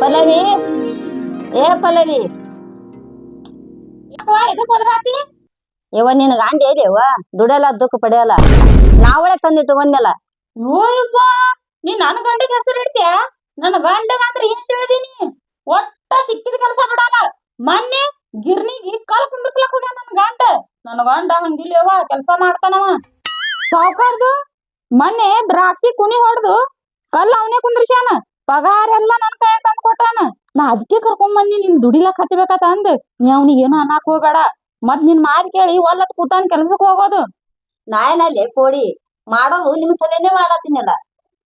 ಪಲ್ಲವಿ? ಏ ಪಲ್ಲವಿ? ಯವ್ವ ನಿನ್ ಗಾಂಡಿ ಎಲ್ಲಿವ ದುಡಿಯಲ್ಲ ದುಃಖ ಪಡೆಯಲ್ಲ. ನಾವಳೆ ತಂದಿ ತಗೊಂಡಲ್ಲ ಓಯಪ್ಪ ನೀ ನನ್ನ ಗಂಡಿಗೆ ಹೆಸರು ಇಡ್ತೀಯ? ನನ್ನ ಗಂಡಗ ಅಂದ್ರೆ ಏನ್ ತಿಳಿದೀನಿ? ಒಟ್ಟ ಸಿಕ್ಕಿದ ಕೆಲಸ ಬಿಡಲ್ಲ. ಮೊನ್ನೆ ಗಿರ್ನಿಗೆ ಕಾಲ್ ಕುಂಡಿಸ್ಲಕ್ ಹೋಗ್ಯ ನನ್ನ ಗಂಡ. ನನ್ನ ಗಂಡ ಹಂಗಿಲ್ಲವ ಕೆಲಸ ಮಾಡ್ತಾನವ. ಸಾವುಕಾರ್ದು? ಮೊನ್ನೆ ದ್ರಾಕ್ಷಿ ಕುಣಿ ಹೊಡ್ದು ಕಲ್ಲು ಅವನೇ ಕುಂದ್ರಿಸ್ಯಾನ. ಪಗಾರ ಎಲ್ಲ ನನ್ ಕೈ ತಂದ್ ಕೊಟ್ಟಾನ ನಾ ಅದಕ್ಕೆ ಕರ್ಕೊಂಡ್ ಬಂದಿ ನಿನ್ ದುಡಿಲಕ್ ಹಚ್ಚಬೇಕತ್ತ ಅಂದ್. ನೀ ಅವ್ನಿಗೆ ಏನು ಅನ್ನಕ್ ಹೋಗಬೇಡ. ಮತ್ ನಿನ್ ಮಾತ್ ಕೇಳಿ ಒಲ್ಲತ್ ಕೂತಾನ ಕೆಲ್ಸಕ್ ಹೋಗೋದು. ನಾಯನಲ್ಲಿ ಕೋಡಿ ಮಾಡೋದು ನಿಮ್ ಸಲೇನೆ ಮಾಡತ್ತೀನಲ್ಲ.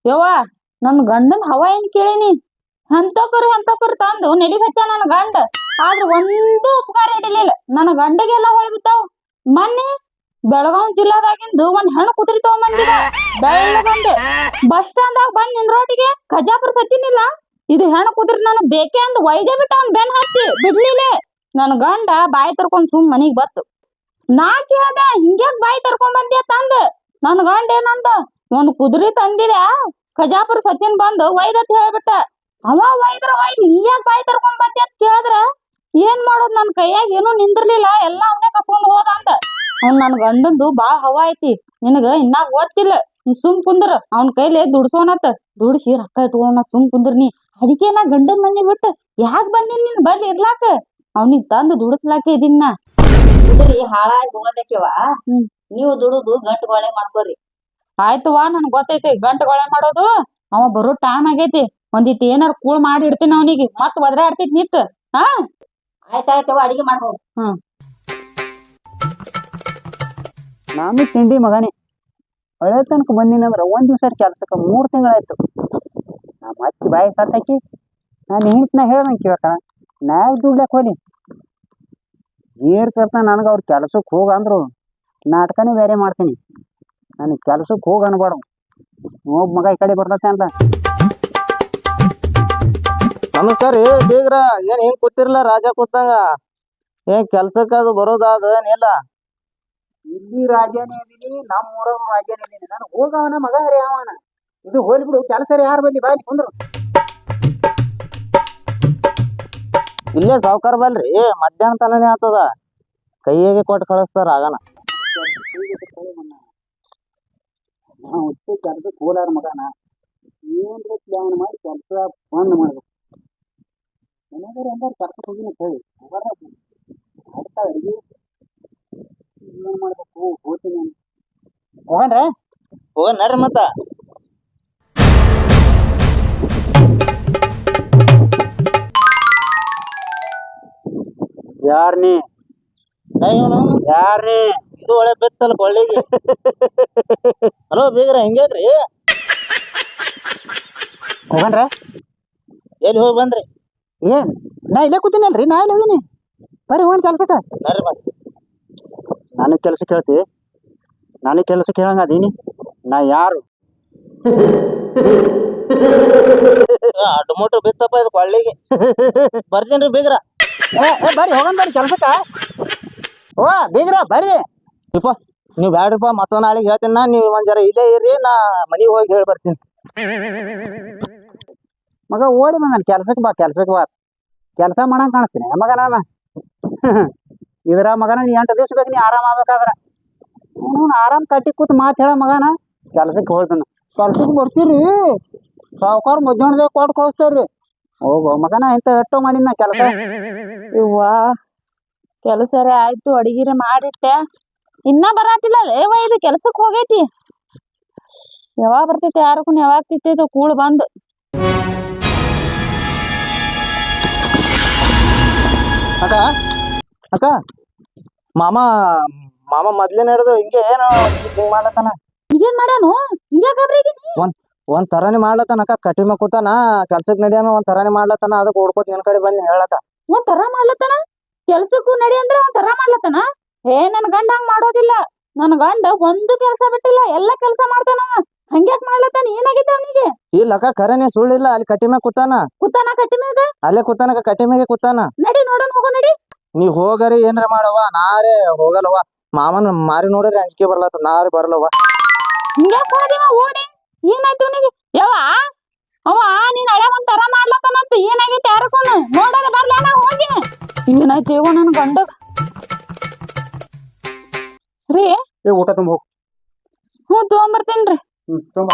ಯವ್ವ ನನ್ ಗಂಡನ್ ಹವ ಏನ್ ಕೇಳಿನಿ? ಹಂತಕರು ಹಂತಕರು ತಂದು ನೆಡಿ ಹಚ್ಚ ನನ್ನ ಗಂಡ. ಆದ್ರೆ ಒಂದು ಉಪಕಾರ ಇಡಲಿಲ್ಲ ನನ್ನ ಗಂಡಗೆಲ್ಲ ಹೊಳಿ ಬಿತ್ತಾವ್ ಮೊನ್ನೆ ಬೆಳಗಾವ್ ಜಿಲ್ಲಾದಾಗಿಂದು ಒಂದ್ ಹೆಣ್ಣು ಕುದುರೆ ತಗೊಂಬಂದಿದ. ಬೆಳ್ಳಗಂದು ಬಸ್ ಸ್ಟಾಂಡ್ ದಾಗ ಬಂದ್ ನಿಂದ್ರೋಟಿಗೆ ಖಜಾಪುರ ಸಚಿನಿಲ್ಲ ಇದು ಹೆಣ್ಣು ಕುದುರಿ ನಾನು ಬೇಕೇ ಅಂದ್ ಒಯ್ದೇ ಬಿಟ್ಟ ಅವ್ನ್ ಬೆನ್ ಹತ್ತಿ ಬಿಡ್ಲಿಲ್ಲ ನನ್ ಗಂಡ ಬಾಯಿ ತರ್ಕೊಂಡ್ ಸುಮ್ ಮನಿಗ್ ಬತ್ತು. ನಾ ಕೇಳ್ದೆ, ಹಿಂಗ್ಯಾಕ್ ಬಾಯಿ ತರ್ಕೊಂಡ್ ಬಂದ್ಯಾ ತಂದ? ನನ್ ಗಂಡ ಏನಂದ? ಒಂದ್ ಕುದುರಿ ತಂದಿದ್ಯಾ ಖಜಾಪುರ ಸಚಿನ್ ಬಂದು ಒಯ್ದತ್ ಹೇಳ್ಬಿಟ್ಟ. ಅವ ಒಯ್ದ್ರ ಒಯ್, ನೀ ಬಾಯಿ ತರ್ಕೊಂಡ್ ಬಂದಿ ಅಂತ ಕೇಳಿದ್ರ, ಏನ್ ಮಾಡೋದ್ ನನ್ ಕೈಯಾಗ ಏನೂ ನಿಂದಿರ್ಲಿಲ್ಲ. ಎಲ್ಲಾ ಅವನೇ ಕಸ್ಕೊಂಡ್ ಹೋದ ಅಂತ ಅವ್ನ್ ನನ್ನ ಗಂಡಂದು ಭಾಳ ಹವಾ ಐತಿ. ನಿನಗೆ ಇನ್ನ ಗೊತ್ತಿಲ್ಲ. ನೀ ಸುಮ್ ಕುಂದ್ರ. ಅವ್ನ ಕೈಲಿ ದುಡ್ಸೋಣತ್ತ ದುಡ್ಸಿ ರೊಕ್ಕ ಇಟ್ಕೊಂಡ ಸುಮ್ ಕುಂದ್ರ ನೀ. ಅದಕ್ಕೆ ನಾ ಗಂಡನ ಮನೆ ಬಿಟ್ಟು ಯಾಕ್ ಬಂದಿ ನಿನ್? ಬಂದು ಇರ್ಲಾಕ. ಅವ್ನಿಗೆ ತಂದು ದುಡಿಸ್ಲಾಕೆ ಇದೀನಿ ನಾ. ಹಾಳಾಗಿ ಹೋಗೋದಕ್ಕೆವ ಹ್ಮ್. ನೀವು ದುಡುದು ಗಂಟು ಗೊಳೆ ಮಾಡ್ಕೋರಿ. ಆಯ್ತವಾ ನನ್ಗೆ ಗೊತ್ತೈತಿ ಗಂಟುಗೊಳೆ ಮಾಡೋದು. ಅವ ಬರೋ ಟೈಮ್ ಆಗೈತಿ. ಒಂದಿತ್ತು ಏನಾರ ಕೂಳ್ ಮಾಡಿ ಇಡ್ತೀನಿ ಅವನಿಗೆ. ಮತ್ ಒದ್ರೆ ಆಡ್ತೈತಿ ನಿತ್. ಹಾ? ಆಯ್ತಾಯ್ತವ ಅಡಿಗೆ ಮಾಡ್ಬೋದು ನಾನು ತಿಂಡಿ ಮಗನೇ. ಒಳ್ಳೆ ತನಕ ಬಂದಿನಂದ್ರ ಒಂದ್ ದಿವ್ಸ ಕೆಲ್ಸಕ್ಕೆ ಮೂರ್ ತಿಂಗಳಾಯ್ತು. ನಮ್ಮ ಅತ್ತಿ ಬಾಯಿ ಸತ್ತಾಕಿ ನಾನು ಹೆಂಡ್ತಿನ ಹೇಳ್ದಂಗೆ ಕೇಳ್ತಾನ ನಾ ದುಡ್ಲಕ್ಕೆ ದುಡ್ಲಕ್ ಹೋಲಿ. ಏರ್ ಕರ್ತ ನನಗೆ ಅವ್ರ ಕೆಲಸಕ್ಕೆ ಹೋಗ ಅಂದ್ರು ನಾಟಕನೇ ಬೇರೆ ಮಾಡ್ತೀನಿ. ನನಗೆ ಕೆಲಸಕ್ಕೆ ಹೋಗ ಅನ್ಬಾರ್ದು ಹೋಗ್ ಮಗ ಈ ಕಡೆ ಬರ್ತೈತೆ ಅಂತ. ನಮಸ್ಕಾರ ಏ ಬೀಗ್ರ. ಏನ್ ಏನ್ ಕೂತಿರ್ಲ ರಾಜ ಕೂತಂಗ? ಏ ಕೆಲ್ಸಕ್ಕ ಅದು ಬರೋದಾದ ಏನಿಲ್ಲ. ಇಲ್ಲಿ ರಾಜನೇ ಇದೀನಿ ನಮ್ಮ ರಾಜನೇ ಇದೀನಿ. ನಾನು ಹೋಗವನ, ಮಗ ಹರಿ ಅವನ ಇದು ಹೋಲಿ ಬಿಡು ಕೆಲಸ ಯಾರು ಬಂದಿ ಬಾಯಿ ಕುಂದ್ರು. ಇಲ್ಲೇ ಸಾವುಕಾರ ಬಲ್ರಿ, ಮಧ್ಯಾಹ್ನ ತನನೇ ಆತದ. ಕೈಯಾಗೆ ಕೊಟ್ಟು ಕಳಿಸ್ತಾರ ಆಗನ ಕೆಲಸಕ್ಕೆ ಹೋಲಾರ ಮಗನ. ಏನ್ರ ಮಾಡಿ ಕೆಲಸ ಬಂದ್ ಮಾಡ್ಬೇಕು. ಎಂದಾರು ಕರ್ಕೊಂಡು ಹೋಗಿನ ಕೇಳಿ ಏನ್ ಮಾಡ್ಬೇಕು? ಹೋಗ್ತೀನಿ ಹೋಗಣ್ರೆ ನಡ್ರಿ ಮತ್ತ. ಯಾರ್ ನೀ? ಯಾರ್ ನೀ? ಇದು ಒಳ್ಳೆ ಬೆತ್ತಲ್ಲ ಕೊಳ್ಳಿಗೆ. ಹಲೋ ಬೀಗ್ರ ಹೆಂಗೈತ್ರಿ ಹೋಗನ್ರ ಎಲ್ಲಿ ಹೋಗಿ ಬಂದ್ರಿ? ಏನ್ ನಾ ಇಲ್ಲೇ ಕೂತೀನಲ್ರಿ ನಾ ಇಲ್ಲಿ ಹೋಗಿನಿ? ಬರ್ರಿ ಹೋಗನ್ ಕೆಲ್ಸಕ್ಕೆ. ನಡ್ರಿ ಮತ್ತ. ನನಗೆ ಕೆಲಸ ಕೇಳ್ತಿ. ನಾನು ಕೆಲಸ ಕೇಳಂಗ ಅದೀನಿ. ನಾ ಯಾರು? ಮುಟ್ಟು ಬಿತ್ತಪ್ಪ ಇದು ಕೊಳ್ಳಿಗೆ. ರೀ ಬೀಗ್ರ. ಏ ಏ ಬರ್ರಿ ಹೋಗನ್ ಬರ್ರಿ ಕೆಲ್ಸಕ್ಕ. ಓ ಬೀಗ್ರ ಬರ್ರಿ. ನೀವು ಬ್ಯಾಡ್ರಿಪ್ಪ ಮತ್ತೊಂದ್ ನಾಳೆಗೆ ಹೇಳ್ತೀನಿ ನಾ ನೀವು ಒಂದು ಜರ ಇಲ್ಲೇ ಇರ್ರಿ ನಾ ಮನೆಗೆ ಹೋಗಿ ಹೇಳಿ ಬರ್ತೀನಿ. ಮಗ ಓಡಿ ನಾನು ಕೆಲ್ಸಕ್ಕೆ ಬಾ ಕೆಲ್ಸಕ್ಕೆ ಬಾ. ಕೆಲಸ ಮಾಡಂಗೆ ಕಾಣಿಸ್ತೀನಿ. ಮಗ ನಾನ ಇದ್ರ ಮಗನ ನೀ ಎಂಟು ದಿವ್ಸ ಬೇಕು ನೀ ಆರಾಮ್ ಆಗ್ಬೇಕಾದ್ರ. ಹ್ಞೂ ಆರಾಮ್ ಕಟ್ಟಿ ಕೂತ್ ಮಾತು ಹೇಳ ಮಗನ. ಕೆಲ್ಸಕ್ಕೆ ಹೋಗ್ತಾನ ಕೆಲ್ಸಕ್ಕೆ ಬರ್ತೀರಿ? ಸಾವುಕಾರ ಮಧ್ಯಾಹ್ನದ ಕೊಟ್ಟು ಕಳಿಸ್ತಾರ್ರಿ. ಹೋಗೋ ಮಗನ ಇಂಥ ಎಷ್ಟೋ ಮಾಡಿನ ಕೆಲಸ. ಇವ್ವಾ ಕೆಲಸರೇ ಆಯ್ತು ಅಡಿಗೆರೆ ಮಾಡಿಟ್ಟೆ. ಇನ್ನ ಬರಾತಿಲ್ಲ ಏವ ಇದು ಕೆಲ್ಸಕ್ಕೆ ಹೋಗೈತಿ. ಯಾವಾಗ ಬರ್ತೈತಿ ಯಾರಕ್ಕೂ ಯಾವಾಗ ತಿತ್ತೈತೆ ಕೂಳು ಬಂದು. ಅಕ್ಕ ಅಕ್ಕ ಮಾಮ ಮಾಮ ಮೊದ್ಲೇ ನಡೆದು ಹಿಂಗೆ ಏನು ಹಿಂಗ್ ಈಗೇನ್ ಮಾಡ್ಯಾನು? ಹಿಂಗ್ಯಾಕ ಒಂದ್ ತರಾನೇ ಮಾಡ್ಲತ್ತಾನ ಅಕ್ಕ. ಕಟ್ಟಿ ಮ್ಯಾಗ ಕೂತಾನ ಕೆಲ್ಸಕ್ ನಡಿಯಾನ ಒಂದ್ ತರಾನೇ ಮಾಡ್ಲತ್ತಾನ. ಅದಕ್ಕೆ ಓಡ್ಕೋತ ನಿನ್ ಕಡೆ ಬಂದು ಹೇಳತ್ತ. ಒಂದ್ ತರ ಮಾಡ್ಲತ್ತಾನ? ಕೆಲ್ಸಕ್ಕೂ ನಡಿ ಅಂದ್ರೆ ಒಂದ್ ತರ ಮಾಡ್ಲತ್ತಾನ? ಏ ನನ್ ಗಂಡ ಹಂಗ್ ಮಾಡೋದಿಲ್ಲ. ನನ್ ಗಂಡ ಒಂದು ಕೆಲ್ಸ ಬಿಟ್ಟಿಲ್ಲ ಎಲ್ಲಾ ಕೆಲ್ಸ ಮಾಡ್ತಾನವ ಹಂಗ್ಯಾಕ್ ಮಾಡ್ಲತ್ತಾನ? ಏನಾಗಿತ್ತ ಅವನಿಗೆ? ಇಲ್ಲ ಅಕ್ಕ ಖರೇನೆ ಸುಳ್ಳಿಲ್ಲ. ಅಲ್ಲಿ ಕಟಿಮೆ ಕೂತಾನ. ಕೂತಾನ ಕಟಿಮೆ ಅಲ್ಲೇ ಕೂತಾನ ಅಕ್ಕ, ಕಟ್ಟಿ ಮ್ಯಾಗೆ ಕೂತಾನ. ನಡಿ ನೋಡೋಣ ಹೋಗೋ ನಡಿ. ನೀ ಹೋಗರಿ ಏನ್ರ ಮಾಡವ ನಾರೇ ಹೋಗಲ್ವ? ಮಾಮನ ಮಾರಿ ನೋಡಿದ್ರೆ ಅಂಜಿಕೆ ಬರ್ಲತ್ತ ನಾರಿ ಬರಲ್ಲವ ಹಿಂಗ್ಯಾಕ್ ಓಡಿ? ಏನಾಯ್ತು ನಿನಗೆ? ಯವ್ವ ಅವ ನೀನ್ ಹಳೆ ಒಂದ್ ತರ ಮಾಡ್ಲತ್ತನಂತ ಏನಾಗೈತೆ ಯಾರಕ್ಕೂನು? ನೋಡೋಣ ಬರ್ಲ ನಾ ಹೋಗಿ ನನ್ ಗಂಡಗ್ ರೀ? ಏ ಊಟ ತುಂಬ ಹೋಗ್. ಹ್ಞೂ ತಗೊಂಬರ್ತೀನಿ ರೀ. ಹ್ಮ್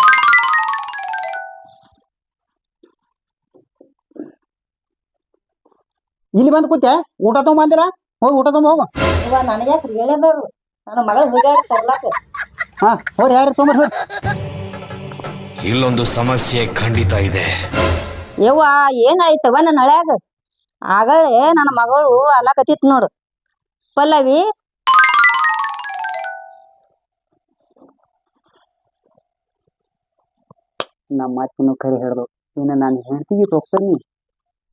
ಇಲ್ಲಿ ಬಂದು ಕೂತೆ ಊಟ ತಗೊಂಬಂದಿರ ಅಂದಿರ ಹೋಗಿ ಊಟ ತಗೊಂಬ ಹೋಗು. ನನಗೆ ಹೇಳಿದ್ರು ನನ್ನ ಮಗಳು ತರ್ಲಾಕ. ಹಾ ಹೋರಿ ಯಾರು ಹೋರಿ. ಇಲ್ಲೊಂದು ಸಮಸ್ಯೆ ಖಂಡಿತ ಇದೆ. ಯವ್ವ ಏನಾಯ್ತವ ನನ್ನ ಹಳ್ಯಾಗ? ಆಗಲೇ ನನ್ನ ಮಗಳು ಅಲಾಕತ್ತಿತ್ ನೋಡು. ಪಲ್ಲವಿ? ನಮ್ಮ ಮಾತಿನ ಕರೆ ಹಿಡಿದು ಇನ್ನು ನಾನು ಹೆಂಡತಿಗೆ ತೋರ್ಸನಿ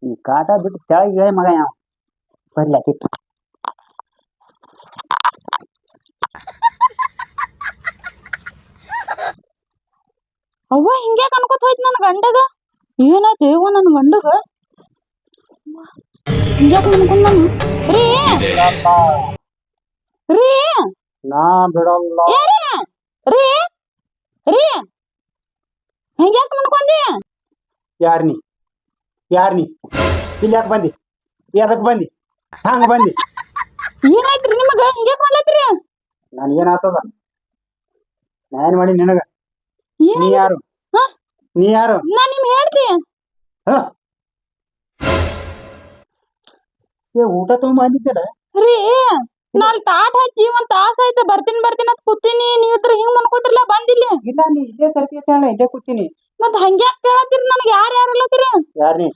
ಈ ಕಾಟ ಬಿಟ್ಟು ತೆಳಗೆ ಹೇಳಿ ಮಗ ಯಾವ? ಬರ್ಲಿ ಆಕಿತ್ತು ಅವ್ವ ಹಿಂಗ್ಯಾಕ್ ಅನ್ಕೋತ ಹೋಯ್ತು ನನ್ನ ಗಂಡಗ? ಏನಾಯ್ತು ಇವ ನನ್ನ ಗಂಡಗ? ಹಿಂಗ್ಯಾಕ್ ಅನ್ಕೊಂಡ್ ನಾನು? ರೀ! ರೀ! ನಾ ಬಿಡಲ್ಲ. ರೀ! ರೀ! ಹಿಂಗೆ ಅನ್ಕೊಂಡಿ? ಯಾರ್ ನೀ? ಯಾರ್ ನೀ ಇಲ್ಲಿ ಯಾಕೆ ಬಂದಿ? ಎದಕ್ ಬಂದಿ? ಹಂಗ ಬಂದಿ? ಏನಾಯ್ತ್ರಿ ನಿಮಗ? ಹಿಂಗ್ಯಾಕ್ ಮಾಡ್ಲತ್ರಿ ನನಗೇನಾಗ್ತದ? ನಾ ಏನ್ ಮಾಡಿ ನಿನಗ? ನೀ ಏನ್ ಯಾರು? ಹಾ? ನೀ ಯಾರು? ನಾ ನಿಮ್ ಹೇಳ್ತಿ. ಹ? ಏ ಊಟ ತುಂಬ ಅಂದಿದ್ದೀರ ರೀ ನಾಲ್ ತಾಟ್ ಹಚ್ಚಿ ಒಂದ್ ತಾಸ ಆಯ್ತು. ಬರ್ತೀನಿ ಬರ್ತೀನಿ ಅಂತ ಕೂತೀನಿ. ನೀವ್ ಇದ್ರ ಹಿಂಗ್ ಮನ್ಕೋತಿರ್ಲ ಬಂದಿಲ್ಲ. ಇಲ್ಲ ನೀ ಇಲ್ಲೇ ತರ್ತಿ ಇದೇ ಇಲ್ಲೇ ಕೂತೀನಿ. ಮತ್ ಹಂಗ್ಯಾಕ್ ಕೇಳತ್ತೀರಿ ನನಗ್? ಯಾರ್ ಯಾರ್ ಅಲ್ಲತ್ತೀರಿ? ಯಾರ್ ನೀ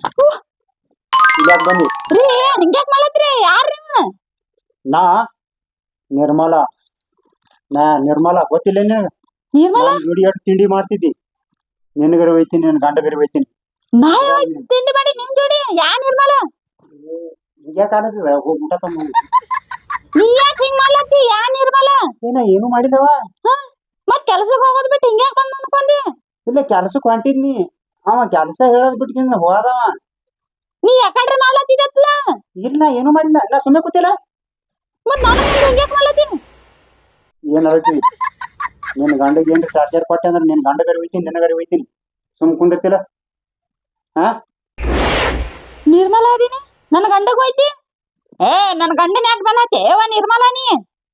ಇಲ್ಲಿ ಯಾಕೆ ಬಂದಿ? ರೀ ಹಿಂಗ್ಯಾಕ್ ಮಾಡತ್ರಿ ಯಾರ್ ನೀವು ನಾ ನಿರ್ಮಲ. ನಾ ನಿರ್ಮಲ. ಗೊತ್ತಿಲ್ಲ ನಿನಗ? ನಿರ್ಮಲ? ನಾನ್ ಜೋಡಿ ಎಷ್ಟು ತಿಂಡಿ ಮಾಡ್ತಿದ್ದಿ. ನಿನಗರ ಒಯ್ತೀನಿ ನಿನ್ ಗಂಡಗರ ಒಯ್ತೀನಿ ನಾ ಯಾವಾಗ್ ತಿಂಡಿ ಮಾಡಿ ನಿಮ್ ಜೋಡಿ? ಯಾ ನಿರ್ಮಲ? ಹಿಂಗ್ಯಾಕ್ ಕಾಣತಿದ ಹೋಗಿ ಊಟ ತಗೊಂಡು ನೀ ಯಾಕ್ ಹಿಂಗ್ ಮಾಡ್ಲತ್ತಿ? ಯಾ ನಿರ್ಮಲ? ಏನ ಏನು ಮಾಡಿದವ? ಮತ್ ಕೆಲ್ಸಕ್ ಹೋಗೋದ್ ಬಿಟ್ಟು ಹಿಂಗ್ಯಾಕ್ ಬಂದ್ ಅನ್ಕೊಂಡಿ? ಇಲ್ಲ ಕೆಲ್ಸಕ್ಕೆ ಹೊಂಟಿದ್ನಿ ಅವ ಕೆಲಸ ಹೇಳೋದ್ ಬಿಟ್ಕಿಂದ ಹೋದವ. ನೀ ಯಾಕಡ್ರೆ ಮಾಡ್ಲತ್ತಿದತ್ಲ ಇಲ್ಲ ಏನು ಮಾಡಿಲ್ಲ. ನಾ ಸುಮ್ಮನೆ ಕೂತಿಲ್ಲ? ಮತ್ ನಾನು ಹಿಂಗ್ಯಾಕ್ ಮಾಡ್ಲತ್ತೀನಿ ಏನ್ ಹೇಳ್ತಿ? ನಿನ್ನ ಗಂಡಗೆ ಏನ್ರಿ ಚಾರ್ಜರ್ ಕೊಟ್ಟೆ ಅಂದ್ರೆ ನಿನ್ ಗಂಡಗರ ಒಯ್ತೀನಿ ಗಡಿ ಒಯ್ತೀನಿ ಸುಮ್ ಕುಂಡಿರ್ತಿಲ್ಲ ಹಾ? ನಿರ್ಮಲ ಅದೀನಿ? ನನ್ನ ಗಂಡಗ್ ಹೋಯ್ತಿ? ಏ ನನ್ನ ಗಂಡನ ಯಾಕೆ ಬಂದೈತೆ ಏವ ನಿರ್ಮಲಾ ನೀ.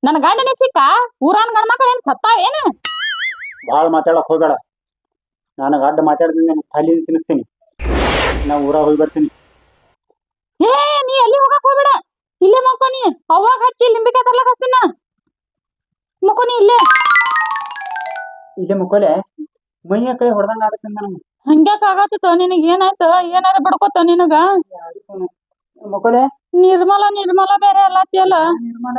ನನ್ನ ಗಂಡನೇ ಸಿಕ್ಕ? ಊರಾನ್ ಗಂಡ ಮಕ್ಳು ಏನ್ ಸತ್ತಾವೇನ? ಭಾಳ ಮಾತಾಡಕ್ ಹೋಗ್ಬೇಡ. ನನಗೆ ಅಡ್ಡ ಮಾತಾಡ್ತೀನಿ ನಾನು ಖಾಲಿ ತಿನ್ನಿಸ್ತೀನಿ. ನಾ ಊರಾಗ ಹೋಗಿ ಬರ್ತೀನಿ. ಏ ನೀ ಎಲ್ಲಿ ಹೋಗಕ್ ಹೋಗ್ಬೇಡ. ಇಲ್ಲೇ ಮಕ್ಕೋನಿ ಅವಾಗ ಹಚ್ಚಿ ಲಿಂಬಿಕಾಯಿ ತರ್ಲಕ್ ಮಕ್ಕೋ ಮಕ್ಕೋನಿ ಇಲ್ಲೇ. ಇಲ್ಲೇ ಮಕ್ಕೋಲೆ ಮೈಯ ಕೈ ಹೊಡೆದಂಗ ಆಗುತ್ತೆ ನನಗೆ ಹಂಗ್ಯಾಕ ಆಗತ್ತ ನಿನಗೆ ಏನಾಯ್ತ? ಏನಾರ ಬಿಡ್ಕೋತ ನಿನಗ? ನಿರ್ಮಲಾ ನಿರ್ಮಲ ನಿರ್ಮಲ ಬೇರೆ ನಿರ್ಮಲ.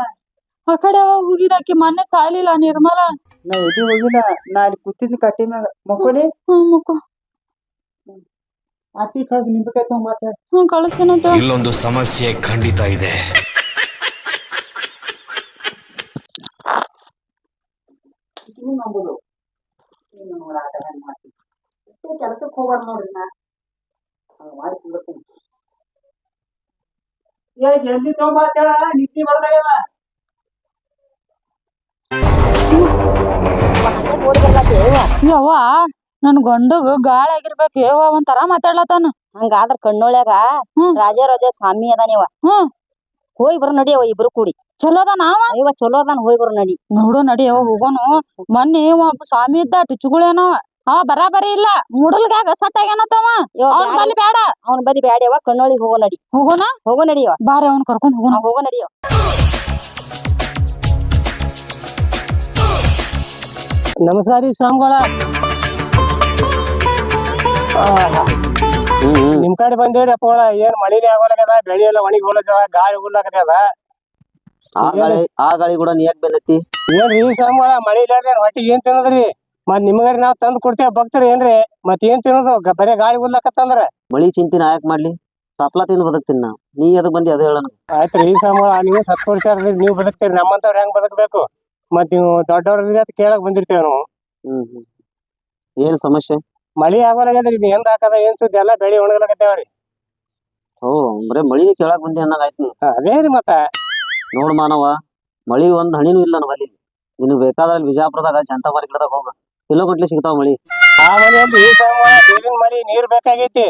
ಆ ಕಡೆ ಹೋಗಿದಾಕಿ ಮೊನ್ನೆ ಸಾಯ್ಲಿಲ್ಲ ನಿರ್ಮಲ. ನಾ ಎಲ್ಲಿ ಹೋಗಿಲ್ಲ ನಾ ಅಲ್ಲಿ ಕೂತಿದ್ದ ಕಟ್ಟಿ ಮ್ಯಾಗ ಮಕ್ಕೋಲೆ ಹ್ಮ್ ಮುಕ್ಕೋ ಅತ್ತಿ ಕಳ್ದು ನಿಂಬಕಾಯಿ ತಗೊಂಡ್ ಮಾತಾಡ ಕಳಿಸ್ತೀನಂತ ಇಲ್ಲೊಂದು ಸಮಸ್ಯೆ ಖಂಡಿತ ಇದೆ. ನಂಬೋದು. ಕೆಲಸಕ್ಕೆ ಹೋಗ್ಬಾರ್ದು ನೋಡ್ರಿ ನಾ. ಮಾಡಿ ಕುಂದಿರ್ತೀನಿ. ಏ ಜಲ್ದಿ ತಗೊಂಡ್ ಮಾತಾಡ ನಿದ್ದೆ ಬರ್ದಾಗಲ್ಲ. ಯವ್ವ ನನ್ ಗಂಡಗ ಗಾಳಿ ಆಗಿರ್ಬೇಕು. ಯವ್ವ ಒಂಥರ ಮಾತಾಡ್ಲತ್ತಾನ. ಹಂಗಾದ್ರ ಕಣ್ಣೊಳ್ಯಾಗ ಹ್ಮ್. ರಾಜ ರಾಜ ಸ್ವಾಮಿ ಅದಾನಿವ ಹ್ಮ್. ಹೋಗಿ ಬರ ನಡಿಯವ ಇಬ್ರು ಕೂಡಿ. ಚಲೋದ ನಾವ ಇವ ಚಲೋ ಅದಾನ ಹೋಗಿ ಬರ ನಡಿ. ನೋಡು ನಡಿಯವ ಯವ್ವ ಹೋಗೋನು. ಮೊನ್ನೆ ಒಬ್ಬ ಸ್ವಾಮಿ ಇದ್ದ ಟಿಚುಗುಳೇನವ ಅವ ಬರಾಬರಿ ಇಲ್ಲ. ಮುಡಲ್ಗಾಗ ಸಟ್ ಆಗ್ಯಾನತ್ತವ ಅವ್ನ ಬಲಿ ಬೇಡ ಅವ್ನ ಬೇಡ ಬ್ಯಾಡ್ಯವ ಕಣ್ಣೊಳಿಗೆ ಹೋಗೋ ನಡಿ. ಹೋಗೋಣ ಹೋಗೋ ನಡಿಯವ ಬಾರಿ ಅವ್ನ ಕರ್ಕೊಂಡ್ ಹೋಗೋಣ ಹೋಗೋ ನಡಿಯವ ನಮಸ್ಕಾರ ರೀ ಸ್ವಾಮಿಗಳ ನಿಮ್ ಕಡೆ ಬಂದೇವ್ರಿ ಅಪ್ಪಗಳ ಏನ್ ಮಳಿನೇ ಆಗೋಲಾಗದ ಬೆಳಿ ಎಲ್ಲ ಒಣಗಿ ಹೋಗ್ಲತ್ತದ ಗಾಳಿ ಹೋಗ್ಲಾಕತ್ತದ ಆ ಗಾಳಿ ಆ ಗಾಳಿ ಕೂಡ ನೀ ಯಾಕೆ ಬೆನ್ನತ್ತಿ ಏನ್ರಿ ಸ್ವಾಮಿಗಳ ಮಳಿ ಇಲ್ಲ ಹೊಟ್ಟಿ ಏನ್ ತಿನ್ನೋದ್ರಿ? ಮತ್ ನಿಮಗಾರಿ ನಾವ್ ತಂದ್ ಕೊಡ್ತೇವ ಭಕ್ತರು ಏನ್ರಿ? ಮತ್ ಏನ್ ತಿನ್ನೋದು? ಗ- ಬರೇ ಗಾಳಿ ಹೋಗ್ಲಾಕತ್ತಂದ್ರ ಮಳಿ ಚಿಂತಿನ ಯಾಕೆ ಮಾಡ್ಲಿ? ತಪ್ಲ ತಿಂದು ಬದುಕ್ತೀನಿ ನಾ. ನೀ ಅದಕ್ಕೆ ಬಂದಿ ಅದು ಹೇಳ ಆಯ್ತ್ರಿ ಈ ಸ್ವಾಮಿಗಳ ನೀವು ಸತ್ ಕೊಡ್ತಾರ್ರಿ ನೀವು ಬದುಕ್ತೀರಿ. ನಮ್ಮಂತವ್ರ ಹೆಂಗ್ ಬದುಕ್ಬೇಕು? ಮತ್ ನೀವು ದೊಡ್ಡವ್ರ ಕೇಳಕ್ ಬಂದಿರ್ತೇವೆ ನಾವು. ಹ್ಮ್ ಹ್ಮ್. ಏನ್ ಸಮಸ್ಯೆ? ಮಳಿ ಆಗೋಲ್ಲ ಇದು ಎಂದ ಹಾಕದ ಏನ್ ಸುದ್ದಿ ಎಲ್ಲಾ ಬೆಳಿ ಒಣಗಲಕತ್ತೇವ್ರಿ ಓ ಅಂದ್ರೆ ಮಳಿ ಕೇಳಕ್ ಬಂದಿ ನೀ ಅದೇ ರೀ ಮತ್ತ. ನೋಡ್ ಮಾನವ ಮಳಿ ಒಂದ್ ಹಣಿನೂ ಇಲ್ಲ ನಮ್ಮಲ್ಲಿ ನಿನಗ್ ಬೇಕಾದ್ರೆ ಅಲ್ಲಿ ಬಿಜಾಪುರದಾಗ ಜನತಾ ಗಿಡದಾಗ ಹೋಗ. ಕಿಲೋ ಗಟ್ಲೆ ಸಿಗ್ತಾವ ಮಳಿ. ಆ ಮಳಿ ನೀರಿನ ಮಳಿ ನೀರ್ ಬೇಕಾಗೈತಿ.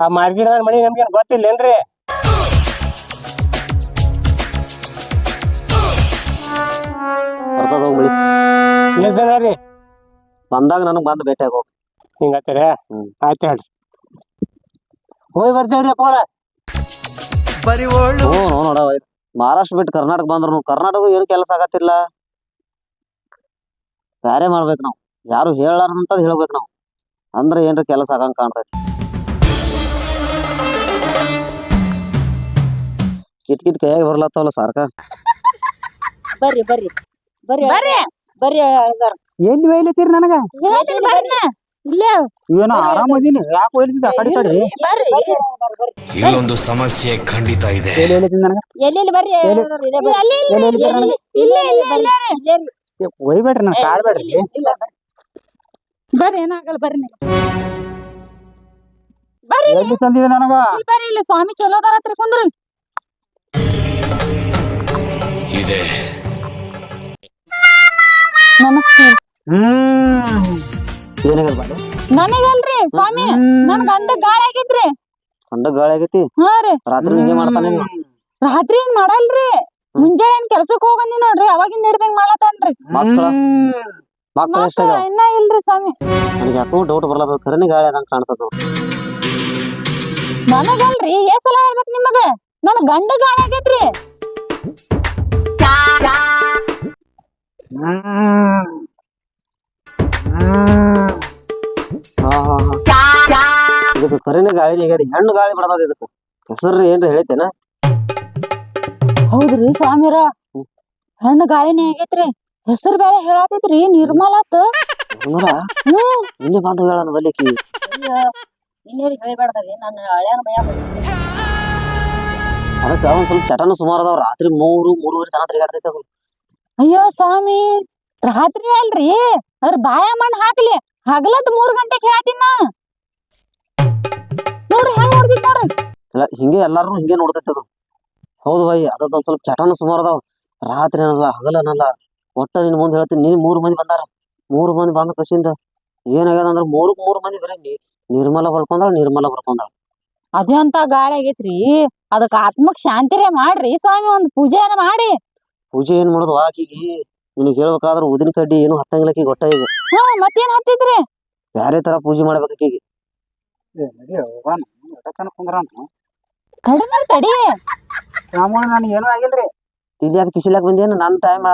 ಆ ಮಾರ್ಗಿಡದ ಮಳಿ ನಮ್ಗೇನ್ ಗೊತ್ತಿಲ್ಲೇನ್ರಿ? ಬರ್ತದ ಹೋಗ್ ಮಳಿ ಎಷ್ಟ್ ರೀ ಬಂದಾಗ ನನಗ್ ಬಂದ್ ಭೇಟಿ ಹೋಗ್ ಹಿಂಗತ್ತೀರ ಹ್ಮ್. ಆಯ್ತು ಹೇಳ್ರಿ. ಹೋಗಿ ಬರ್ತೇವ್ರಿ ಹ್ಞೂ ಮಹಾರಾಷ್ಟ್ರ ಬಿಟ್ಟು ಕರ್ನಾಟಕ ಬಂದ್ರು ಕರ್ನಾಟಕ ಏನು ಕೆಲಸ ಆಗತ್ತಿಲ್ಲ. ಬ್ಯಾರೆ ಮಾಡ್ಬೇಕು ನಾವು. ಯಾರು ಹೇಳಾರ್ದಂತದ್ ಹೇಳ್ಬೇಕು ನಾವು. ಅಂದ್ರೆ ಏನ್ರ ಕೆಲಸ ಆಗಂಗ್ ಕಾಣ್ತೈತಿ. ಕಿಟ್ ಕಿಟ್ ಕೈಯಾಗ ಬರ್ಲತ್ತವಲ್ಲ ಸಾರ್ಕ? ಬರ್ರಿ ಬರ್ರಿ. ಬರ್ರಿ ಬರ್ರಿ. ಎಲ್ಲಿ ಒಯ್ಲತ್ತೀರಿ ನನಗ? ಏನೋ ಆರಾಮದೀನಿ. ಯಾಕೆ ಒಯ್ಲಿದ್ದ ಆ ಕಡೆ ಈ ಕಡೆ ಇಲ್ಲೊಂದು ಸಮಸ್ಯೆ ಖಂಡಿತ ಇದೆ. ಎಲ್ಲಿ ಒಯ್ಲತ್ತೀನಿ ನನಗ? ಎಲ್ಲೆಲ್ಲಿ ಬರ್ರಿ ಎಲ್ಲಿ- ನನಗ? ಏ, ಒಯ್ಬೇಡ್ರಿ ನನ್ ಕಾಡ್ಬೇಡ್ರಿ. ಬರ್ರಿ. ಏನಾಗಲ್ಲ ಬರ್ರಿ. ನೀವು. ಬರ್ರಿ ಎಲ್ಲಿ ತಂದಿದೆ ನನಗ? ಇಲ್ಲಿ ಬರ್ರಿ ಇಲ್ಲಿ ಸ್ವಾಮಿ ಚಲೋ ಅದಾರ ಹತ್ರ ಕುಂದ್ರಿ. ಇದೆ. ಏನಾಗ್ಯದ ಬಾಡಿ? ನನಗಲ್ರಿ ಸ್ವಾಮಿ ನನ್ ಗಂಡ ಗಾಳಿ ಆಗಿದ್ರಿ ಗಂಡ ಗಾಳಿ ಆಗೈತಿ? ಹಾ ರೀ. ರಾತ್ರಿ ಹಿಂಗೆ ಮಾಡ್ತಾನೆ ರಾತ್ರಿ ಏನ್ ಮಾಡಲ್ರಿ? ಮುಂಜಾನೆ ಏನ್ ಕೆಲ್ಸಕ್ ಹೋಗಂದಿ ನೋಡ್ರಿ ಅವಾಗಿಂದ ಹಿಡ್ದಂಗ್ ಮಾಡತಾನ್ರಿ ಮಕ್ಳ ಮಕ್ಳ ಮತ್ತ ಇನ್ನ ಇಲ್ರಿ ಸ್ವಾಮಿ. ನನಗೆ ಯಾಕೋ ಡೌಟ್ ಬರ್ಲಾದ ಕರೆನಿ ಗಾಳಿ ಅದಂಗ ಕಾಣ್ತದ ನನಗಲ್ರಿ ಏ ಸಲ ಹೇಳ್ಬೇಕ್ ನಿಮಗ. ನನ್ ಗಂಡ ಗಾಳಿ ಆಗೈತ್ರಿ. ಇದಕ್ಕೆ ಕರಿನ ಗಾಳಿ ಆಗ್ಯದ ಹೆಣ್ಣು ಗಾಳಿ ಬಿಡದ ಇದಕ್ಕೆ ಹೆಸರು ಏನ್ರಿ ಹೇಳ್ತೇನ? ಹೌದ್ರಿ ಸ್ವಾಮಿರ. ಹೆಣ್ಣು ಗಾಳಿನೇ ಆಗೈತ್ರಿ. ಹೆಸರು ಬೇರೆ ಹೇಳಾತೈತ್ರಿ ನಿರ್ಮಲಾತ್ ನೋಡ ಹ್ಮ್. ಇಲ್ಲಿ ಬಂದು ಹೇಳ ಬಲ್ಲಿಕಿ ಅಯ್ಯೋ, ಇನ್ನೇರಿ ಹೇಳ್ಬೇಡ್ರಿ. ನನ್ನ ಹಳ್ಯಾನ ಮಯ ಅದಕ್ಕೆ ಅವನು ಸ್ವಲ್ಪ ಚಟನು ಸುಮಾರು ಅದಾವ. ರಾತ್ರಿ ಮೂರು ಮೂರುವರೆ ತನ ತಿರುಗಾಡ್ತೈತೆ ಅದು. ಅಯ್ಯೋ ಸ್ವಾಮಿ ರಾತ್ರಿ ಅಲ್ರಿ? ಅದ್ರ ಬಾಯ ಮಣ್ಣು ಹಾಕ್ಲಿ. ಹಗಲತ್ ಮೂರ್ ಗಂಟೆಗೆ ಹೇಳ್ತೀನಿ ನೋಡ್ರಿ ಹೆಂಗ್ ನೋಡ್ತಿದ್ ನೋಡ್ರಿ. ಇಲ್ಲ ಹಿಂಗೆ ಎಲ್ಲಾರು ಹಿಂಗೆ ನೋಡ್ತೈತೆ ಅದು. ಹೌದು ಭಾಯಿ ಅದೊಂದ್ ಸ್ವಲ್ಪ ಚಟನ ಸುಮಾರು ಅದಾವ. ರಾತ್ರಿ ಹಗಲ ಹಗಲನಲ್ಲ ಒಟ್ಟ ನಿನ್ ಮುಂದೆ ಹೇಳ್ತೀನಿ ನೀನ್ ಮೂರು ಮಂದಿ ಬಂದಾರ. ಮೂರು ಮಂದಿ ಬಂದ ಕಸಿಂದ ಏನಾಗ್ಯದ ಅಂದ್ರ ಮೂರು ಮೂರು ಮಂದಿ ಬರೀ ನೀ ನಿರ್ಮಲ ಬರ್ಕೊಂಡಾಳ ನಿರ್ಮಲ ಬರ್ಕೊಂಡಾಳ ಅದೇ ಅಂತ ಗಾಳಿ ಆಗೈತ್ರಿ. ಅದಕ್ಕ ಆತ್ಮಕ್ ಶಾಂತಿರೇ ಮಾಡ್ರಿ ಸ್ವಾಮಿ ಒಂದ್ ಪೂಜೆನ ಮಾಡಿ. ಪೂಜೆ ಏನ್ ಮಾಡೋದು? ಆಕಿಗೆ ನಿನಗೆ ಹೇಳ್ಬೇಕಾದ್ರ ಉದಿನ ಕಡ್ಡಿ ಏನು ಹತ್ತಂಗಿಲ್ಲ ಆಕಿಗೆ ಗೊತ್ತ ಈಗ. ಹಾ ಮತ್ತೇನ್ ಹತ್ತಿದ್ರಿ? ಬ್ಯಾರೆ ತರ ಪೂಜೆ ಮಾಡ್ಬೇಕು ಆಕಿಗೆ. ಮತ್ತ್ ತಡಿ. ರಾಮಣ್ಣ ನನಗೆ ಏನೂ ಆಗಿಲ್ರಿ. ಕಿಸಿಲಾಕ್ ಬಂದೇನು ನನ್ನ ಟೈಮ್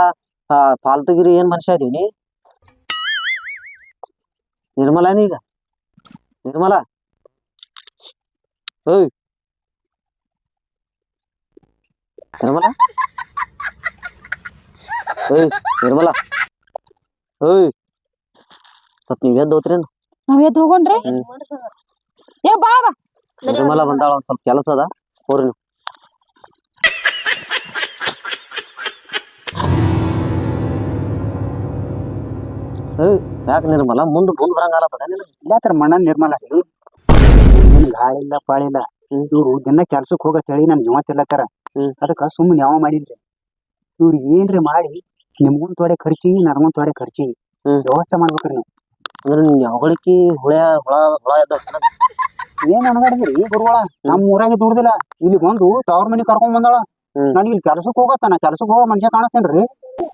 ಫಾಲ್ತುಗಿರಿ ಏನ್ ಮನುಷ್ಯ ಇದೀನಿ ನಿರ್ಮಲಾ ಈಗ ನಿರ್ಮಲಾ? ಓಯ್. ನಿರ್ಮಲಾ? ಓಯ್ ನಿರ್ಮಲ. ಹೇ ಸ್ವಲ್ಪ ನೀವ್ ಎದ್ದು ಹೋತ್ರೇನು? ನಾವ್ ಎದ್ದು ಹೋಗೋಣ್ರಿ? ಏ ಬಾ ಬಾ. ನಿರ್ಮಲ ಬಂದಾಳ ಒಂದ್ ಸ್ವಲ್ಪ ಕೆಲಸ ಅದ. ಹೋರಿ ನೀವು. ಏಯ್ ಯಾಕೆ ನಿರ್ಮಲಾ? ಮುಂದ್ ಮುಂದ್ ಬರಂಗಾಲತ್ತದ ನಿನಗೆ? ಇಲ್ಲಾತ್ರ ಮಣ್ಣ ನಿರ್ಮಲ. ನಿನ್ ಗಾಳಿ ಇಲ್ಲ ಪಾಳಿಲ್ಲ ಇವ್ರು ದಿನ ಕೆಲ್ಸಕ್ಕೆ ಹೋಗತ್ ಹೇಳಿ ನನ್ ಜೀವ ತಿಲ್ಲತ್ತಾರ. ಅದಕ್ಕ ಸುಮ್ಮನೆ ಯಾವ ಮಾಡಿಲ್ರಿ ಇವ್ರು ಏನ್ರಿ ಮಾಡಿ ನಿಮ್ಗೊಂದ್ ತೊಡೆ ಖರ್ಚಿ ನನಗೊಂದ್ ತೊಡೆ ಖರ್ಚಿ. ಹ್ಮ್. ವ್ಯವಸ್ಥೆ ಮಾಡ್ಬೇಕ್ರಿ ನೀವು. ಅಂದ್ರೆ ಹುಳ ಹುಳ ಹುಳ ಏನ್ ಅನ್ಗಾಡಿದ್ರಿ ಗುರುಗಳ ನಮ್ ಊರಾಗೆ ದುಡ್ದಿಲ್ಲ. ಇಲ್ಲಿ ಬಂದು ತವ್ರ ಮನಿ ಕರ್ಕೊಂಡ್ ಬಂದಾಳ. ಹ್ಮ್. ನನಗೆ ಇಲ್ಲಿ ಕೆಲ್ಸಕ್ಕೆ ಹೋಗತ್ತ ನಾ ಕೆಲ್ಸಕ್ಕೆ ಹೋಗೋ ಮನುಷ್ಯ ಕಾಣಿಸ್ತೇನ್ರಿ.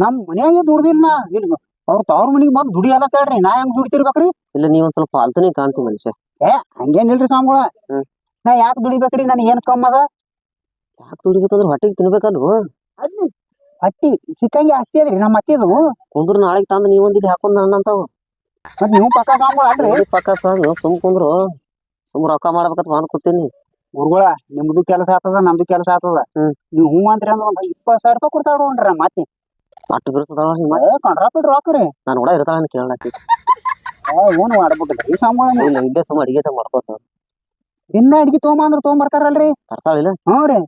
ನಮ್ ಮನ್ಯಾಗೆ ದುಡ್ದಿಲ್ಲ. ಇಲ್ಲಿ ಅವ್ರ ತವ್ರ ಮನಿಗೆ ಬಂದು ದುಡಿಯಲ್ಲತ್ತೇಳ್ರಿ ನಾ ಹೆಂಗ್ ದುಡಿತಿರ್ಬೇಕ್ರಿ? ಇಲ್ಲ ನೀವ್ ಒಂದ್ ಸ್ವಲ್ಪ ಫಾಲ್ತುನೇ ಕಾಣ್ತಿ ಮನುಷ್ಯ. ಏ ಹಂಗೇನಿಲ್ರಿ ಸ್ವಾಮಿಗಳ. ಹ್ಮ್. ನಾ ಯಾಕೆ ದುಡಿಬೇಕ್ರಿ? ನನ್ ಏನ್ ಕಮ್ಮ ಅದ ಯಾಕೆ ದುಡಿಬೇಕಂದ್ರೆ ಹೊಟ್ಟೆಗೆ ತಿನ್ಬೇಕಲ್ವ? ಹಟ್ಟಿ ಸಿಕ್ಕಂಗೆ ಆಸ್ತಿ ಅದ್ರಿ. ನಮ್ಮ ಅತ್ತಿದು ಕುಂದ್ರು ನಾಳೆಗೆ ತಂದು ನೀವು ಒಂದಿದ್ದು ಹಾಕೊಂಡು ನನ್ನ ಅಂತವು ಮತ್ ನೀವು ಪಕ್ಕ ಸಾಂಬ್ರಿ ಅಲ್ರಿ ಪಕ್ಕ ಸಾಂಗ್ ಸುಮ್ ಕುಂದ್ರು ಸುಮ್ ರೊಕ್ಕ ಮಾಡ್ಬೇಕಂತ ಮಾಡ್ ಕೊಡ್ತೀನಿ ಗುರುಗಳ ನಿಮ್ದು ಕೆಲಸ ಆಗ್ತದ ನಮ್ದು ಕೆಲಸ ಆಗ್ತದ ಹ್ಮ್. ನೀವು ಹೂ ಅಂತ್ರಿ ಅಂದ್ರೆ ಒಂದ್ ಇಪ್ಪತ್ ಸಾವಿರ ರೂಪಾಯಿ ಕೊಡ್ತಾ ನೋಡ್ರಿ ಮತ್ತೆ. ಅಟ್ಟು ಬಿರ್ಸದಾಳ ಹಿಂಗ ಕೊಂಡ್ರಾಪಿಡ್ ರೊಕ್ಕ ರೀ. ನಾನು ಕೂಡ ಇರ್ತಾಳ ಕೇಳಿ ಏನು ಮಾಡ್ಬಿಟ್ಟಿಲ್ಲ ಸ್ವಾಮಿಗಳ ಇಲ್ಲ ಇಲ್ಲೇ ಸುಮ್ಮ ಅಡಿಗೆ ಮಾಡ್ಕೋತ ದಿನ ಅಡಿಗೆ ತೊಗೊಂಬಂದ್ರೆ ತೊಗೊಂಬರ್ತಾರಲ್ರಿ? ತರ್ತಾಳಿಲ್ಲ ಹ್ಞೂ ರೀ.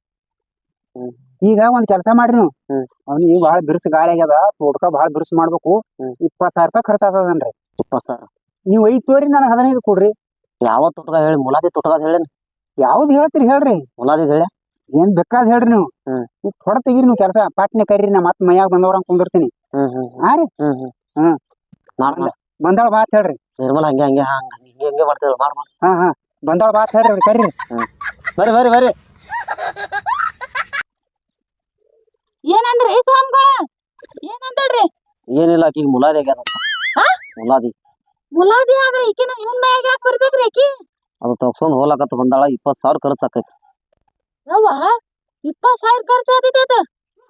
ಈಗ ಒಂದ್ ಕೆಲಸ ಮಾಡ್ರಿ ನೀವು. ಈಗ ಅವ್ನಿಗೆ ಬಿರುಸು ಬಿರ್ಸ್ ಗಾಳಿ ಆಗ್ಯದ ತೋಟಕ ಬಹಳ ಬಿರುಸು ಮಾಡ್ಬೇಕು. ಇಪ್ಪತ್ ಸಾವಿರ ರೂಪಾಯಿ ಖರ್ಚ್ ಆಗ್ತದನ್ರಿ. ಇಪ್ಪತ್ ಸಾವಿರ ನೀವು ಐದ್ ತೋರಿ ನನಗೆ ಹದಿನೈದು ಕೊಡ್ರಿ. ಯಾವ ತೊಟ್ಗ ಹೇಳಿ ಮುಲಾದಿ ತೊಟ್ಗದ ಹೇಳಿ ಯಾವ್ದು ಹೇಳ್ತೀರಿ ಹೇಳ್ರಿ. ಮುಲಾದಿ ಹೇಳಿ. ಏನ್ ಬೇಕಾದ್ ಹೇಳ್ರಿ ನೀವು. ಈಗ ಹೊಡ ತೆಗೀರಿ ನೀವು ಕೆಲಸ. ಪಾಟ್ನೆ ಕರೀರಿ ನಾ ಮತ್ ಮನೆಯಾಗ ಬಂದವ್ರ ಕುಂದಿರ್ತೀನಿ. ಹಾ ರೀ? ಹ್ಮ್. ಬಂದಾಳ ಬಾತ್ ಹೇಳ್ರಿ. ನಿರ್ಮಲ ಹಂಗೆ ಹಂಗೆ ಹಂಗೆ ಹಿಂಗೆ ಮಾಡ್ತೇವೆ ಮಾಡ್ ಮಾಡ್. ಹಾ ಹಾ. ಬಂದಾಳ ಬಾತ್ ಹೇಳ್ರಿ ಕರೀರಿ. ಬರ್ರಿ ಬರ್ರಿ ಬರ್ರಿ. ಏನಂದ್ರಿ ಸ್ವಾಮಿಗಳ? ಏನಂದ್ರಿ? ಏನಿಲ್ಲ ಆಕಿಗೆ ಮುಲಾದಿ ಆಗ್ಯಾದ ಹಾ? ಮುಲಾದಿ. ಮುಲಾದಿ ಆದ್ರೆ ಈಕಿನ ಇವನ್ ಮ್ಯಾಗ ಯಾಕೆ ಬರ್ಬೇಕ್ರಿ ಆಕಿ? ಅದು ತಗ್ಸ್ಕೊಂಡ್ ಹೋಗ್ಲಾಕತ್ತ ಬಂದಾಳ ಇಪ್ಪತ್ತು ಸಾವಿರ ಖರ್ಚು ಆಕೈತಿ. ಯವ್ವ ಇಪ್ಪತ್ ಸಾವಿರ ಖರ್ಚು ಆದಿತ್ತು ಅದು.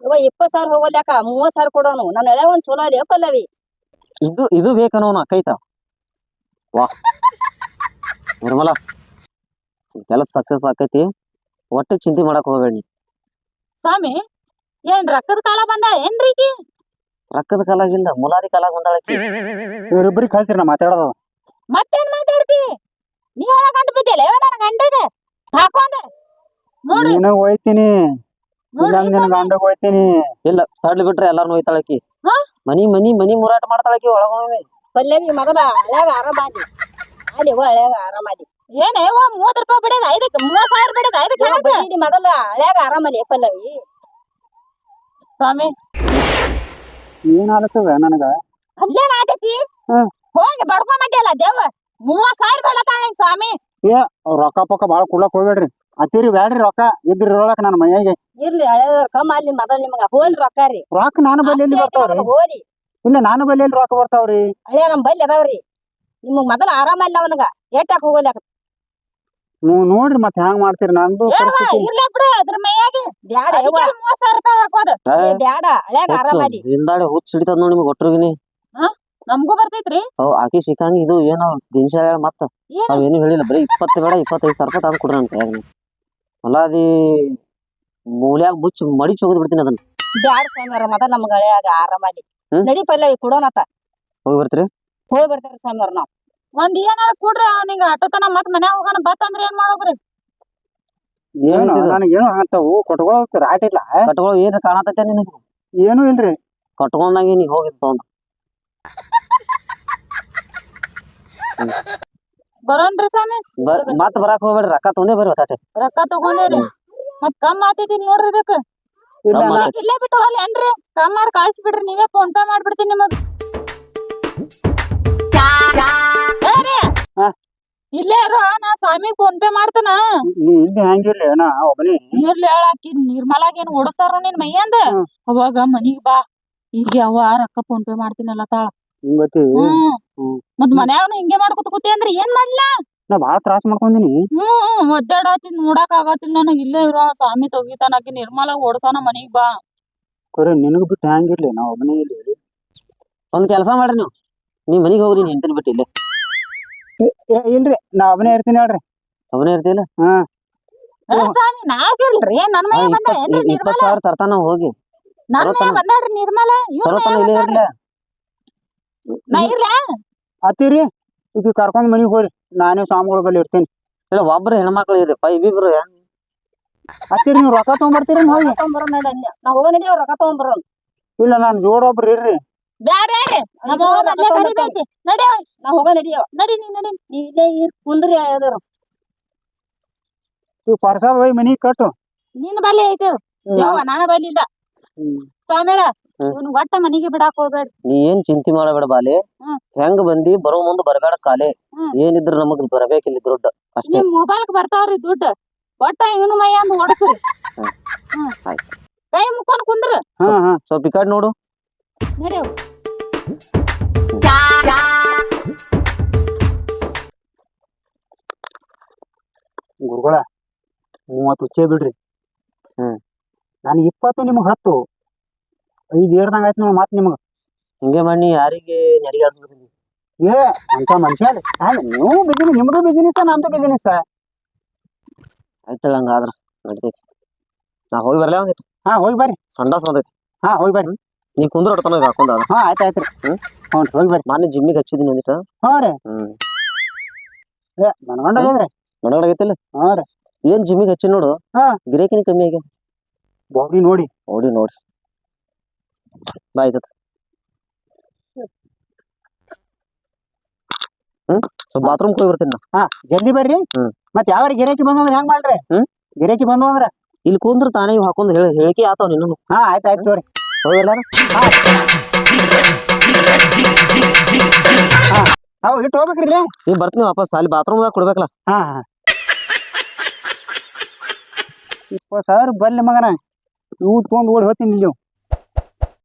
ಇವ ಇಪ್ಪತ್ ಸಾವಿರ ಹೋಗಲ್ಯಾಕ ಮೂವತ್ ಸಾವಿರ ಕೊಡೋನು. ನನ್ನ ಎಳೆ ಒಂದು ಚಲೋ ಅದೇ ಪಲ್ಲವಿ ಇದು ಇದು ಬೇಕನ್ನೋನು ಅಕ್ಕೈತ ವಾ. ನಿರ್ಮಲ ಕೆಲಸ ಸಕ್ಸಸ್ ಆಕೈತಿ. ಒಟ್ಟಿಗೆ ಚಿಂತೆ ಮಾಡಕ್ ಹೋಗ್ಬೇಡಿ. ಸ್ವಾಮಿ ಏನ್ ರೊಕ್ಕದ ಕಾಲ ಬಂದ ಏನ್ರಿ ಈಕಿ? ರೊಕ್ಕದ ಕಾಲಾಗಿಲ್ಲ ಮುಲಾದಿ ಕಾಲ ಬಂದಾಳ. ಇವ್ರಿಬ್ರಿಗೆ ಕಳ್ಸಿರಿ ನಾ ಮಾತಾಡೋದು ಮತ್ತೇನ್ ಮಾತಾಡ್ತಿ? ನೀ ಒಳಗ ಗಂಟ ಬಿದ್ದಿಲ್ಲ ನನ್ನ ಗಂಡಗ. ಹಾಕೊಂಡ. ನೋಡಿ. ನಿನಗ್ ನಿನ್ ಗಂಡಗ್ ಇಲ್ಲ ಸಡ್ಲ್ ಬಿಟ್ರೆ ಎಲ್ಲಾರು ಒಯ್ತಾಳಕಿ ಹಾ? ಮನಿ ಮನಿ ಮನಿ ಮುರಾಟ ಮಾಡ್ತಾಳಕಿ ಒಳಗೊಮ್ಮೆ ಪಲ್ಲವಿ ಮಗದ ಹಳ್ಯಾಗ ಆರಾಮಾದಿ ಅಲ್ಲಿ ಹಳ್ಯಾಗ ಆರಾಮಾದಿ ಏನೇ ಓ ಮೂವತ್ ರೂಪಾಯಿ ಬಿಡದ ಐದಕ್ಕೆ ಮೂವತ್ ಸಾವಿರ ಬಿಡದ ಐದಕ್ಕೆ ಅಳ್ಯಾಗ ಮೊದಲ ಹಳ್ಯಾಗ ಆರಾಮಲ್ಲಿ ಪಲ್ಲವಿ. ಸ್ವಾಮಿ? ಏನ್ ಆಲತ್ತದ ನನಗ? ಅಲ್ಲೇನ್ ಆತೈತಿ ಹ್ಮ್. ಹೋಗಿ ಬಡ್ಕೊಂಬಟ್ಟಿಯಲ್ಲ ದೇವ ಮೂವತ್ ಸಾವಿರ ಬೀಳತಾಳ ಸ್ವಾಮಿ. ರೊಕ್ಕ ಪಕ್ಕ ಬಾಳ ಕೊಡ್ಲಕ್ ಹೋಗ್ಬೇಡ್ರಿ. ಅತ್ತೀರಿ ಬ್ಯಾಡ್ರಿ ರೊಕ್ಕ. ಇದ್ರಿ ಇರೋಳಕ್ ನನ್ನ ಮೈಯಾಗೆ ಇರ್ಲಿ ಅಳೇ ಕಮ್ಮ ಅಲ್ಲಿ ಮೊದಲ್ ನಿಮಗ. ಹೋಲ್ ರೊಕ್ಕ ರೀ. ರೊಕ್ಕ ನಾನು ಬಲ್ಲಿ ಎಲ್ಲಿ ಬರ್ತಾವ್ರಿ? ಹೋರಿ ಇಲ್ಲ ನಾನು ಬಲ್ಲಿ ಎಲ್ಲಿ ರೊಕ್ಕ ಬರ್ತಾವ್ರಿ? ಅಳೇ ನಮ್ ಬಲ್ಲಿ ಅದಾವ್ರಿ. ನಿಮಗ್ ಮೊದಲ ಆರಾಮಲ್ಲ ಅವನಗ. ಏಟಾಕ್ ಹೋಗಲ್ಯಾಕ ನೀವು ನೋಡ್ರಿ ಮತ್ತೆ ಹ್ಯಾಂಗ್ ಮಾಡ್ತೀರಿ. ನಂದು ಪರಿಸ್ಥಿತಿ. ಇರ್ಲಿ ಬಿಡು. ಅದ್ರ ಮೈಯಾಗಿ ಬ್ಯಾಡ ಯವ್ವ. ಅದಕ್ಕೆ ಮೂವತ್ ರೂಪಾಯಿ ಹಾಕೋದು. ಏ ಬ್ಯಾಡ ಹಳ್ಯಾಗ ಆರಾಮದಿ ಹಿಂದಾಡೆ ಹುಚ್ಚ ಹಿಡಿತದ ನೋಡಿ ನಿಮ್ಗೆ ನಮಗೂ ಬರ್ತೈತ್ರಿ. ಅವ್ ಆಕಿ ಸಿಕ್ಕಂಗ ಇದು ಏನೋ ಹೇಳ ಮತ್ತ. ಏನ್? ಏನು ಹೇಳಿಲ್ಲ ಬರೀ ಇಪ್ಪತ್ತು ಬೇಡ ಇಪ್ಪತ್ತೈದು ಸಾವಿರ ರೂಪಾಯಿ ತಂದು ಕೊಡ್ರಿ ಅಂತ. ಹೇಳಿ ಮೂಲ್ಯಾಗ ಮುಚ್ಚಿ ಮಡಿಚ್ ಹೋಗಿ ಬಿಡ್ತೀನಿ ಅದನ್ನ. ಬ್ಯಾಡ ಸ್ವಾಮಿಯವ್ರ ಮೊದಲ ನಮ್ಗ ಹಳ್ಯಾಗ ಆರಾಮದಿ ಹ್ಮ್? ನಡಿ ಕೊಡೋಣತ ಹೋಗಿ ಬರ್ತೀರಿ? ಹೋಗಿ ಬರ್ತಾರ ಸ್ವಾಮಿಯವ್ರ ನಾವ್. ಒಂದ್ ಏನಾರ ಕೂಡ್ರಿ ಅವ್ನಿಗೆ ಆಟೋತನ ಮತ್ ಮನ್ಯಾಗ ಹೋಗೋಣ ಬತ್ತಂದ್ರ ಏನ್ ಏನಂತಿದು ನನಗೇನು ಕೊಟ್ಕೊಳ್ಳೋಕ್ ರಾಟ್ ಇಲ್ಲ. ಕಟ್ಕೊಳ್ಳೋ ಏನ್ ಕಾಣತೈತೆ ನಿನಗೆ? ಏನು ಇಲ್ರಿ. ಕಟ್ಕೊಂಡಂಗೆ ನೀ ಹೋಗಿ ತಗೊಂಡ್ ಬರೋಣ್ರಿ ಸ್ವಾಮಿ. ಬರ್ ಮತ್ ಬರಾಕ್ ಹೋಗ್ಬೇಡ್ರಿ. ರೊಕ್ಕ ತೊಗೊಂಡೇ ಬರ್ರಿ ಒಟ್ಟಾಟೆ ರೊಕ್ಕ ತಗೊಂಡೇರಿ. ಮತ್ ಕಮ್ ಆತೈತಿ ನೋಡ್ರಿ ಇದಕ್ಕ. ಇಲ್ಲ ನಾ- ಆತೈತಿ. ಇಲ್ಲೇ ಬಿಟ್ಟು ಹೋಗಲಿ ಏನ್ರಿ? ಕಮ್ ಮಾಡಿ ಕಳಿಸ್ಬಿಡ್ರಿ ನೀವೇ ಫೋನ್ ಪೇ ಮಾಡ್ಬಿಡ್ತೀನಿ ನಿಮಗ್. ಇಲ್ಲೇ ಇರೋ ನಾ ಸ್ವಾಮಿ ಫೋನ್ ಪೇ ಮಾಡ್ತಾನ. ನೀ ಇಲ್ಲಿ ಹಂಗಿರ್ಲಿ ನಾ ಒಬ್ಬನೇ. ಇರ್ಲಿ ಹೇಳಾಕಿ ನಿರ್ಮಲಾಗ ಏನ್ ಓಡಿಸ್ತಾರ ನಿನ್ ಮೈಯಂದ. ಅವಾಗ ಮನಿಗ್ ಬಾ. ಈಗ ಅವ್ವ ರೊಕ್ಕ ಫೋನ್ ಪೇ ಮಾಡ್ತೀನಲ್ಲ ತಾಳ. ಹಿಂಗ್ ಗೊತ್ತಿ? ಹ್ಮ್. ಹ್ಮ್. ಮತ್ ಮನ್ಯಾಗನು ಹಿಂಗೆ ಮಾಡ್ಕೊತ ಕೂತಿ ಅಂದ್ರೆ ಏನ್ ಮಾಡ್ಲ? ನಾ ಬಾಳ ತ್ರಾಸ ಮಾಡ್ಕೊಂಡಿನಿ ಹ್ಮ್ ಒದ್ದಾಡತಿ ನೋಡಕ್ ಆಗತ್ತಿಲ್ಲ ನನಗ್. ಇಲ್ಲೇ ಇರೋ ಸ್ವಾಮಿ ತೆಗಿತಾನ ಆಕಿ ನಿರ್ಮಲ ಓಡ್ಸಾನ ಮನಿಗ್ ಬಾ. ಕರೆ ನಿನಗ್ ಬಿಟ್ಟು ಹ್ಯಾಂಗಿರ್ಲಿ ನಾ ಒಬ್ಬನೇ ಇಲ್ಲಿ ಒಂದ್ ಕೆಲಸ ಮಾಡ್ರಿ ನೀವು. ನೀ ಮನಿಗ್ ಹೋಗ್ರಿ ನೀನ್ ಬಿಟ್ಟಿ ಇಲ್ಲೇ. ಇಲ್ರಿ ನಾ ಅವನೇ ಇರ್ತೀನಿ ಹೇಳ್ರಿ. ಅವನೇ ಇರ್ತಿಲ್ಲ ಹಾ. ಸ್ವಾಮಿ ನಾಗಿಲ್ರಿ ನನ್ ಮನೆ ಬಂದ ಏನ್ರಿ ಇಪ್ಪತ್ ನಿರ್ಮಲ? ಸಾವಿರ ತರ್ತಾನ ಹೋಗಿ. ನನ್ ಮನೆ ತರೋತನ. ಬಂದಾಡ್ರಿ ನಿರ್ಮಲ ಇವ್ರ ತರೋತನ ಇಲ್ಲೇ ಇರ್ಲ. ನಾ ಇರ್ಲ? ಅತ್ತೀರಿ ಈಗ ಕರ್ಕೊಂಡ್ ಮನಿಗ್ ಹೋಗ್ರಿ ನಾನೇ ಸ್ವಾಮಿಗಳ ಬಳಿ ಇರ್ತೀನಿ. ಇಲ್ಲ ಒಬ್ರು ಹೆಣ್ಮಕ್ಳು ಇರ್ರಿಪ್ಪ ಇಬ್ಬಿಬ್ರು ಅತ್ತೀರಿ ನೀವು ರೊಕ್ಕ ತಗೊಂಡ್ಬರ್ತೀರಿ ಹೋಗಿ. ತಗೊಂಬರೋಣ ನಡಿ ಅಲ್ಲಿ. ನಾವ್ ಹೋಗ ನಡಿ ರೊಕ್ಕ ತಗೊಂಬರೋಣ ಇಲ್ಲ ನಾನು ಜೋಡ್ ಒಬ್ರು ಇರ್ರಿ. ನಮ್ಮ ನಡಿ ಹೋಗ ನಡಿಯವ ನಡಿ ನೀ ನಡಿ. ನೀ ಇಲ್ಲೇ ಇರ್ ಕುಂದ್ರಿ ಯಾವ್ದಾರು. ಈಗ ಪರ್ಸಾದ ಹೋಗಿ ಮನಿಗ್ ಕಟ್ಟು. ನಿನ್ ಬಲ್ಲಿ ಐತೆ ಯವ್ವ ನಾನ ಬಲ್ಲಿಲ್ಲ. ಸ್ವಾಮಿಳ ಹ್ಮ್. ಒಟ್ಟ ಮನಿಗೆ ಬಿಡಾಕ್ ಹೋಗ್ಬೇಡ. ನೀ ಏನ್ ಚಿಂತೆ ಮಾಡಬೇಡ ಬಾಲಿ. ಹೆಂಗ್ ಬಂದಿ ಬರೋ ಮುಂದ್ ಬರಬೇಡ ಕಾಲೇ. ಏನಿದ್ರು ನಮಗ್ ಬರಬೇಕಿಲ್ಲ ದುಡ್ಡು ಅಷ್ಟೇ. ನಿಮ್ ಮೊಬೈಲ್ಕ್ ಬರ್ತಾವ್ರಿ ದುಡ್ಡು. ಒಟ್ಟ ಇವನು ಮೈಯ ಅಂದ್ ಓಡಿಸ್ರಿ ಕೈ ಮುಕ್ಕೊಂಡ್ ಕುಂದ್ರ. ಹಾ ಹಾ. ಸ್ವಲ್ಪ ಈ ಕಡೆ ನೋಡು. ನಡಿ ಅವ್ವ. ಗುರುಗಳ ಮೂವತ್ತು ಉಚ್ಚೆ ಬಿಡ್ರಿ. ಹ್ಮ್. ನಾನು ಇಪ್ಪತ್ತು ನಿಮ್ಗೆ ಹತ್ತು. ಐದು ಏರ್ದಂಗ ಆಯ್ತು ನೋಡಿ ಮಾತು ನಿಮಗೆ. ಹಿಂಗೆ ಮಾಡಿ ಯಾರಿಗೆ ನೆರಿಗಾಡ್ಸ್ಬೇಕು ಏ ಅಂತ ಮನುಷ್ಯ ನೀವು ಬಿಸಿನೆಸ್ ನಿಮ್ದು ಬಿಸಿನೆಸ್ ನಮ್ದು ಬಿಸಿನೆಸ್ ಆಯ್ತಲ್ಲ ಹಂಗಾದ್ರ ನಡ್ತೈತಿ. ನಾ ಹೋಗಿ ಬರ್ಲಾ ಹಂಗೈತಿ ಹಾ ಹೋಗಿ ಬರ್ರಿ. ಸಂಡಾಸ್ ಬಂದೈತಿ. ಹಾ ಹೋಗಿ ಬರ್ರಿ. ನೀ ಕುಂದ್ರ ಹೊಡ್ತಾನ ಇದು ಹಾಕೊಂಡ ಹಾ ಆಯ್ತು ಆಯ್ತು ರೀ? ಹ್ಞೂ ಹೋಗಿ ಬರ್ರಿ. ಮಾನ್ಯ ಜಿಮ್ಮಿಗೆ ಹಚ್ಚಿದೀನಿ ಒಂದಿಟ್ಟು ಹಾ ರೀ. ಹ್ಮ್. ಏ ಮನ್ಕೊಂಡಾಗ್ಯದ್ರಿ ನಡಗಡಗೈತಿಲ್ಲ ಹಾ ರೀ. ಏನ್ ಜಿಮ್ಮಿಗೆ ಹಚ್ಚಿ ನೋಡು? ಹಾ. ಗಿರೇಕಿನ ಕಮ್ಮಿ ಆಗ್ಯ ಬಾಡಿ ನೋಡಿ. ನೋಡಿ. ನೋಡ್ರಿ ಬಾ ಆಯ್ತತ್ ಹ್ಮ್? ಸ್ವಲ್ಪ ಬಾತ್ರೂಮ್ ಹೋಗಿ ಬರ್ತೀನಿ ನಾ. ಹಾ ಜಲ್ದಿ ಬರ್ರಿ. ಹ್ಮ್. ಮತ್ತೆ ಯಾವ ಗಿರಾಕಿ ಬಂದು ಅಂದ್ರೆ ಹೆಂಗ್ ಮಾಡ್ರಿ? ಹ್ಮ್? ಗಿರಾಕಿ ಬಂದು ಅಂದ್ರ? ಇಲ್ಲಿ ಕುಂದ್ರ ತಾನೇ ಇವ್ ಹಾಕೊಂಡ್ ಹೇಳಿ ಹೇಳಿಕೆ ಆತಾವ ನಿನ್ನ ಹಾ ಆಯ್ತು ಆಯ್ತು ತೋರಿ. ಹೌದಲ್ಲ ಅವ್ ಇಟ್ಟು ಹೋಗ್ಬೇಕ್ರಿ ನೀವು. ಬರ್ತೀನಿ ವಾಪಸ್ ಅಲ್ಲಿ ಬಾತ್ರೂಮ್ದಾಗ ಕೊಡ್ಬೇಕಲ್ಲ. ಹಾ ಹಾ. ಇಪ್ಪತ್ತು ಸಾವಿರ ಬರ್ಲಿ ಮಗನ. ಇವು ತೊಗೊಂಡ್ ಓಡಿ ಹೋಗ್ತೀನಿ ಇಲ್ಲಿ.